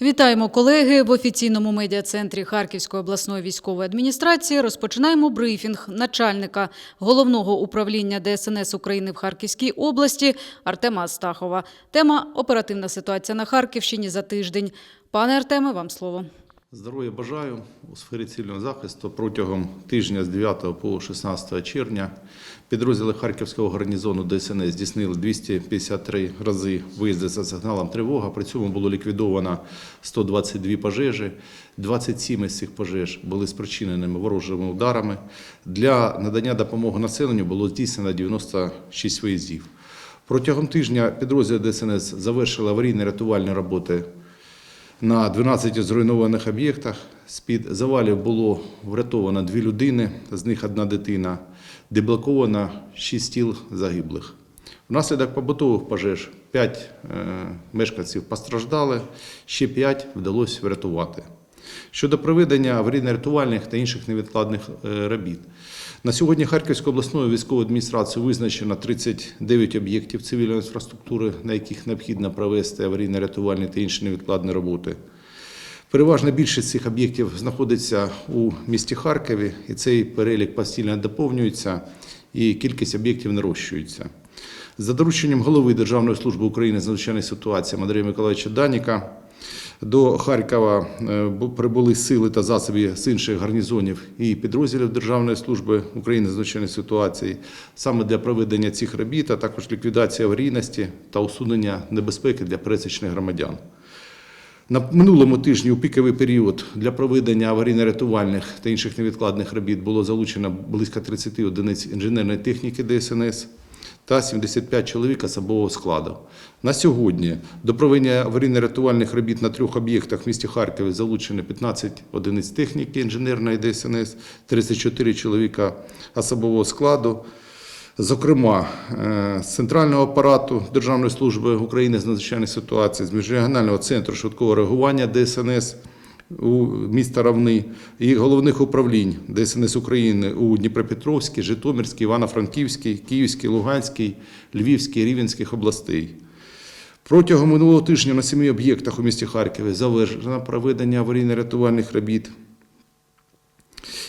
Вітаємо колеги в офіційному медіа-центрі Харківської обласної військової адміністрації. Розпочинаємо брифінг начальника головного управління ДСНС України в Харківській області Артема Астахова. Тема оперативна ситуація на Харківщині за тиждень. Пане Артеме, вам слово. Здоров'я бажаю у сфері цивільного захисту протягом тижня з 9 по 16 червня підрозділи Харківського гарнізону ДСНС здійснили 253 рази виїзди за сигналом тривога. При цьому було ліквідовано 122 пожежі. 27 із цих пожеж були спричиненими ворожими ударами. Для надання допомоги населенню було здійснено 96 виїздів. Протягом тижня підрозділи ДСНС завершили аварійно-рятувальні роботи на 12 зруйнованих об'єктах. З-під завалів було врятовано дві людини, з них одна дитина, деблоковано 6 тіл загиблих. Внаслідок побутових пожеж 5 мешканців постраждали, ще 5 вдалося врятувати. Щодо проведення аварійно-рятувальних та інших невідкладних е, робіт. На сьогодні Харківською обласною військовою адміністрацією визначено 39 об'єктів цивільної інфраструктури, на яких необхідно провести аварійно-рятувальні та інші невідкладні роботи. Переважна більшість цих об'єктів знаходиться у місті Харкові, і цей перелік постійно доповнюється, і кількість об'єктів нарощується. За дорученням голови Державної служби України з надзвичайних ситуацій Андрія Миколаївича Даніка до Харкова е, прибули сили та засоби з інших гарнізонів і підрозділів Державної служби України з надзвичайних ситуацій саме для проведення цих робіт, а також ліквідації аварійності та усунення небезпеки для пересічних громадян. На минулому тижні у піковий період для проведення аварійно-рятувальних та інших невідкладних робіт було залучено близько 30 одиниць інженерної техніки ДСНС та 75 чоловік особового складу. На сьогодні до проведення аварійно-рятувальних робіт на трьох об'єктах в місті Харкові залучено 15 одиниць техніки інженерної ДСНС, 34 чоловіка особового складу. Зокрема, е, з центрального апарату Державної служби України з надзвичайних ситуацій, з міжрегіонального центру швидкого реагування ДСНС у міста Равни і головних управлінь ДСНС України у Дніпропетровській, Житомирській, Івано-Франківській, Київській, Луганській, Львівській, Рівенських областей. Протягом минулого тижня на семи об'єктах у місті Харкові завершено проведення аварійно-рятувальних робіт.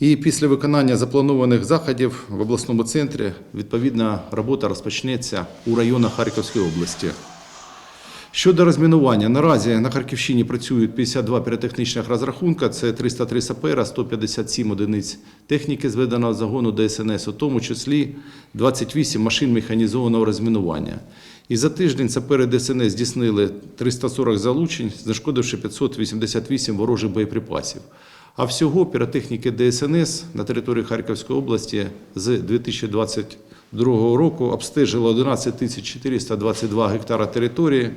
І після виконання запланованих заходів в обласному центрі відповідна робота розпочнеться у районах Харківської області. Щодо розмінування, наразі на Харківщині працюють 52 піротехнічних розрахунка, це 303 сапера, 157 одиниць техніки зведеного загону ДСНС, у тому числі 28 машин механізованого розмінування. І за тиждень сапери ДСНС здійснили 340 залучень, знешкодивши 588 ворожих боєприпасів. А всього піротехніки ДСНС на території Харківської області з 2022 року обстежило 11 422 гектара території,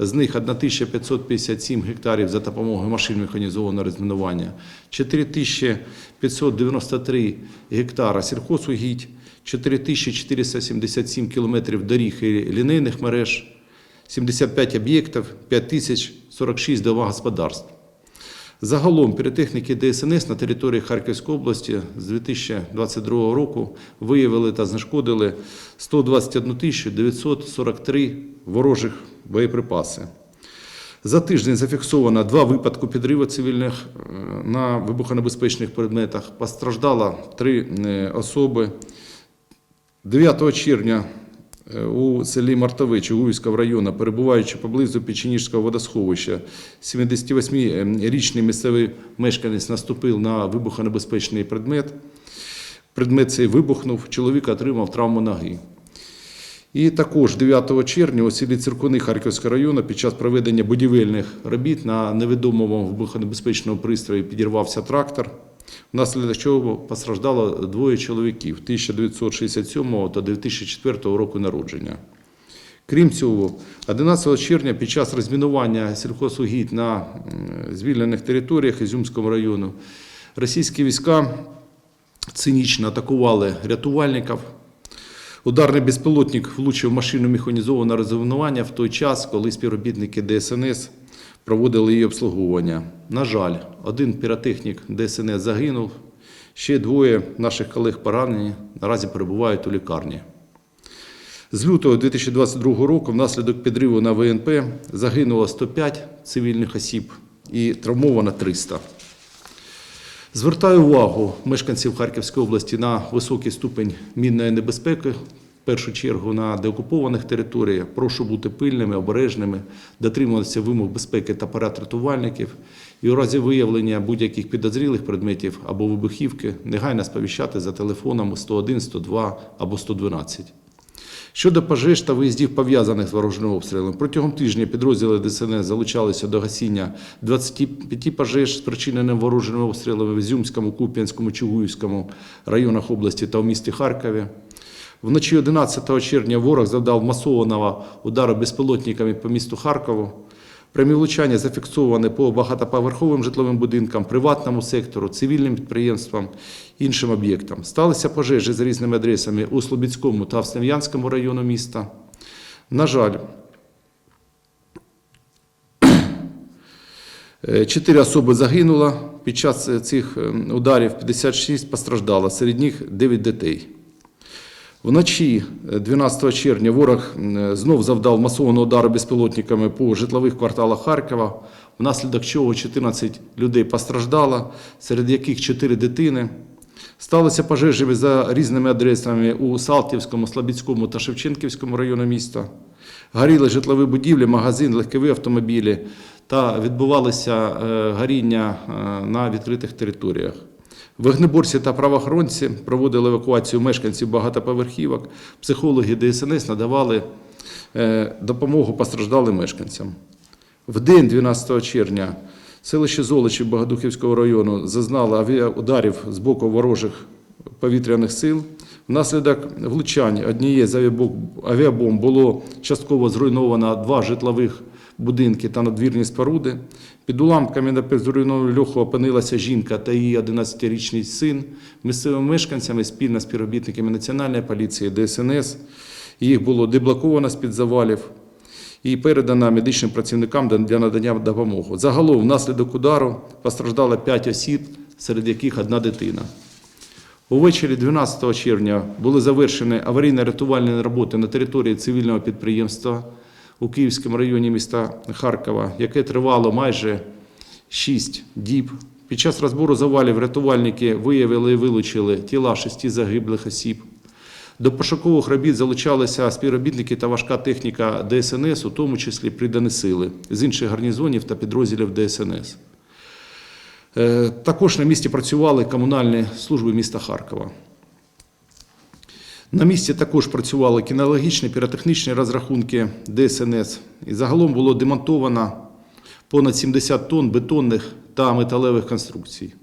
з них 1557 гектарів за допомогою машин механізованого розмінування, 4593 гектара сільхозугідь, 4477 кілометрів доріг і лінейних мереж, 75 об'єктів, 5046 домогосподарств. Загалом піротехніки ДСНС на території Харківської області з 2022 року виявили та знешкодили 121 943 ворожих боєприпаси. За тиждень зафіксовано два випадки підриву цивільних е, на вибухонебезпечних предметах. Постраждало три е, особи. 9 червня у селі Мартове Чугуївського району, перебуваючи поблизу Печеніжського водосховища, 78-річний місцевий мешканець наступив на вибухонебезпечний предмет. Предмет цей вибухнув, чоловік отримав травму ноги. І також 9 червня у селі Циркуни Харківського району під час проведення будівельних робіт на невідомому вибухонебезпечному пристрої підірвався трактор, внаслідок чого постраждало двоє чоловіків 1967 та 2004 року народження. Крім цього, 11 червня під час розмінування сільхозугідь на звільнених територіях Ізюмського району російські війська цинічно атакували рятувальників. Ударний безпілотник влучив машину механізованого розмінування в той час, коли співробітники ДСНС проводили її обслуговування. На жаль, один піротехнік ДСНС загинув, ще двоє наших колег поранені, наразі перебувають у лікарні. З лютого 2022 року внаслідок підриву на ВНП загинуло 105 цивільних осіб і травмовано 300. Звертаю увагу мешканців Харківської області на високий ступень мінної небезпеки. В першу чергу на деокупованих територіях. Прошу бути пильними, обережними, дотримуватися вимог безпеки та парад рятувальників. І у разі виявлення будь-яких підозрілих предметів або вибухівки негайно сповіщати за телефоном 101, 102 або 112. Щодо пожеж та виїздів пов'язаних з ворожими обстрілами, протягом тижня підрозділи ДСНС залучалися до гасіння 25 пожеж, спричиненим ворожими обстрілами в Ізюмському, Куп'янському, Чугуївському районах області та в місті Харкові. Вночі 11 червня ворог завдав масованого удару безпілотниками по місту Харкову. Прямі влучання зафіксовані по багатоповерховим житловим будинкам, приватному сектору, цивільним підприємствам, іншим об'єктам. Сталися пожежі з різними адресами у Слобідському та Вснев'янському району міста. На жаль, е, чотири особи загинуло. Під час цих е, ударів 56 постраждало, серед них 9 дітей. Вночі е, 12 червня ворог знов завдав масованого удару безпілотниками по житлових кварталах Харкова, внаслідок чого 14 людей постраждало, серед яких 4 дитини. Сталися пожежі за різними адресами у Салтівському, Слобідському та Шевченківському районі міста. Горіли житлові будівлі, магазин, легкові автомобілі та відбувалися е, горіння е, на відкритих територіях. Вогнеборці та правоохоронці проводили евакуацію мешканців багатоповерхівок. Психологи ДСНС надавали е, допомогу постраждалим мешканцям. В день 12 червня селище Золочі Богодухівського району зазнало авіаударів з боку ворожих повітряних сил. Внаслідок влучань однієї з авіабом- авіабомб було частково зруйновано два житлових будинки та надвірні споруди. Під уламками на підзруйнованому льоху опинилася жінка та її 11-річний син. Місцевими мешканцями спільно з співробітниками Національної поліції ДСНС їх було деблоковано з-під завалів і передана медичним працівникам для надання допомоги. Загалом, внаслідок удару постраждало 5 осіб, серед яких одна дитина. Увечері 12 червня були завершені аварійно-рятувальні роботи на території цивільного підприємства у Київському районі міста Харкова, яке тривало майже 6 діб. Під час розбору завалів рятувальники виявили і вилучили тіла шести загиблих осіб. До пошукових робіт залучалися співробітники та важка техніка ДСНС, у тому числі придані сили з інших гарнізонів та підрозділів ДСНС. Е, Також на місці працювали комунальні служби міста Харкова. На місці також працювали кінологічні піротехнічні розрахунки ДСНС. І загалом було демонтовано понад 70 тонн бетонних та металевих конструкцій.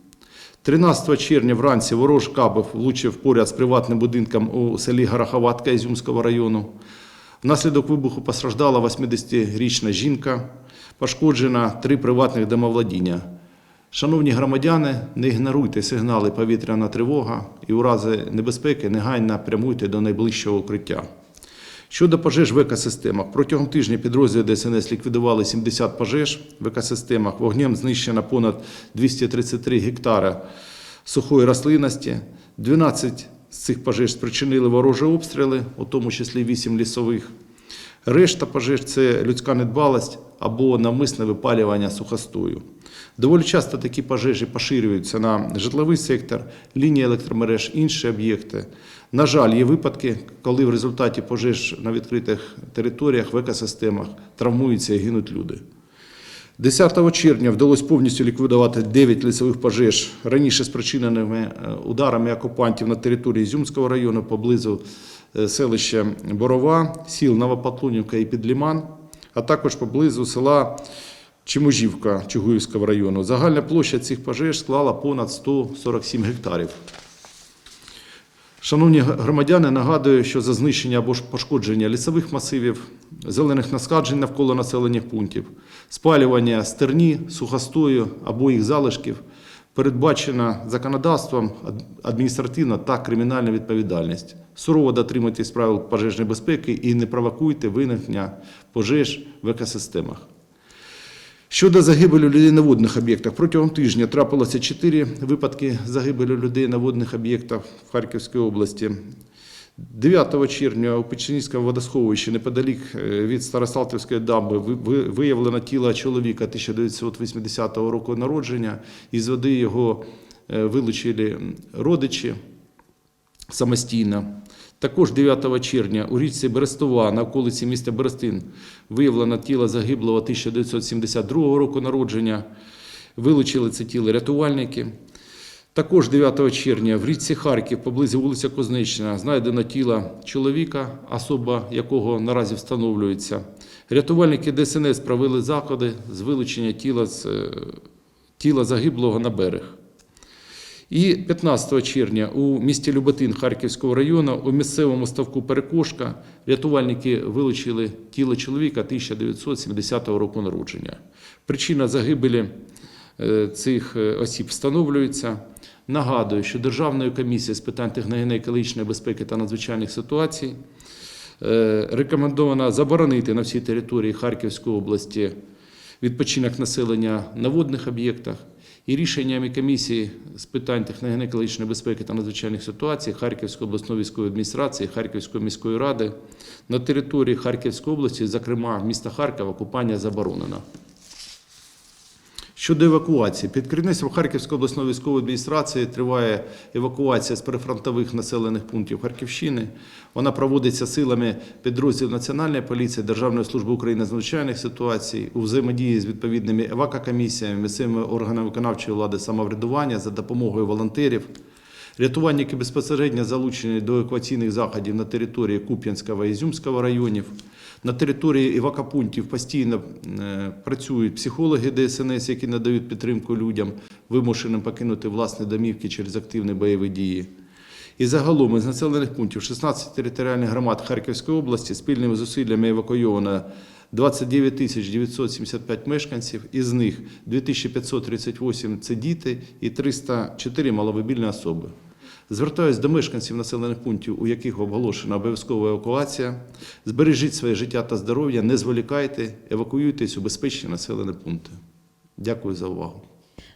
13 червня вранці ворож кабів влучив поряд з приватним будинком у селі Гороховатка Ізюмського району. Внаслідок вибуху постраждала 80-річна жінка, пошкоджена три приватних домовладіння. Шановні громадяни, не ігноруйте сигнали повітряна тривога і у разі небезпеки негайно прямуйте до найближчого укриття. Щодо пожеж в екосистемах, протягом тижня підрозділи ДСНС ліквідували 70 пожеж в екосистемах. Вогнем знищено понад 233 гектари сухої рослинності. 12 з цих пожеж спричинили ворожі обстріли, у тому числі 8 лісових. Решта пожеж це людська недбалость або навмисне випалювання сухостою. Доволі часто такі пожежі поширюються на житловий сектор, лінії електромереж, інші об'єкти. На жаль, є випадки, коли в результаті пожеж на відкритих територіях в екосистемах травмуються і гинуть люди. 10 червня вдалося повністю ліквідувати 9 лісових пожеж, раніше спричиненими е, ударами окупантів на території Ізюмського району поблизу е, селища Борова, сіл Новопотлунівка і Підліман, а також поблизу села Чеможівка Чугуївського району. Загальна площа цих пожеж склала понад 147 гектарів. Шановні громадяни, нагадую, що за знищення або пошкодження лісових масивів, зелених насаджень навколо населених пунктів, спалювання стерні, сухостою або їх залишків передбачена законодавством адміністративна та кримінальна відповідальність. Сурово дотримуйтесь правил пожежної безпеки і не провокуйте виникнення пожеж в екосистемах. Щодо загибелі людей на водних об'єктах, протягом тижня трапилося 4 випадки загибелі людей на водних об'єктах в Харківській області. 9 червня у Печенівському водосховищі неподалік е, від Старосалтівської дамби ви- ви- виявлено тіло чоловіка 1980 року народження. Із води його е, вилучили родичі самостійно. Також 9 червня у річці Берестова на околиці міста Берестин виявлено тіло загиблого 1972 року народження. Вилучили це тіло рятувальники. Також 9 червня в річці Харків, поблизу вулиця Кузнечна, знайдено тіло чоловіка, особа якого наразі встановлюється. Рятувальники ДСНС провели заходи з вилучення тіла, е, тіла загиблого на берег. І 15 червня у місті Люботин Харківського району у місцевому ставку Перекошка рятувальники вилучили тіло чоловіка 1970 року народження. Причина загибелі е, цих е, осіб встановлюється. Нагадую, що Державною комісією з питань техногенно-екологічної безпеки та надзвичайних ситуацій е, рекомендовано заборонити на всій території Харківської області відпочинок населення на водних об'єктах. І рішеннями комісії з питань техногенно-екологічної безпеки та надзвичайних ситуацій Харківської обласної військової адміністрації, Харківської міської ради на території Харківської області, зокрема міста Харкова, купання заборонено. Щодо евакуації, під керівництвом Харківської обласної військової адміністрації триває евакуація з перифронтових населених пунктів Харківщини. Вона проводиться силами підрозділів Національної поліції, Державної служби України з надзвичайних ситуацій у взаємодії з відповідними евакокомісіями, місцевими органами виконавчої влади самоврядування за допомогою волонтерів. Рятувальники безпосередньо залучені до евакуаційних заходів на території Куп'янського і Ізюмського районів. На території евакопунктів постійно е, працюють психологи ДСНС, які надають підтримку людям, вимушеним покинути власні домівки через активні бойові дії. І загалом із населених пунктів 16 територіальних громад Харківської області спільними зусиллями евакуйовано 29 тисяч 975 мешканців, із них 2538 – це діти і 304 – маломобільні особи. Звертаюсь до мешканців населених пунктів, у яких оголошена обов'язкова евакуація. Збережіть своє життя та здоров'я, не зволікайте, евакуюйтесь у безпечні населені пункти. Дякую за увагу.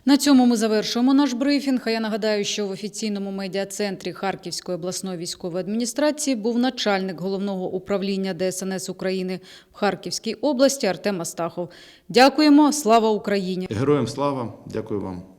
На цьому ми завершуємо наш брифінг. А я нагадаю, що в офіційному медіа-центрі Харківської обласної військової адміністрації був начальник головного управління ДСНС України в Харківській області Артем Астахов. Дякуємо. Слава Україні! Героям слава, дякую вам.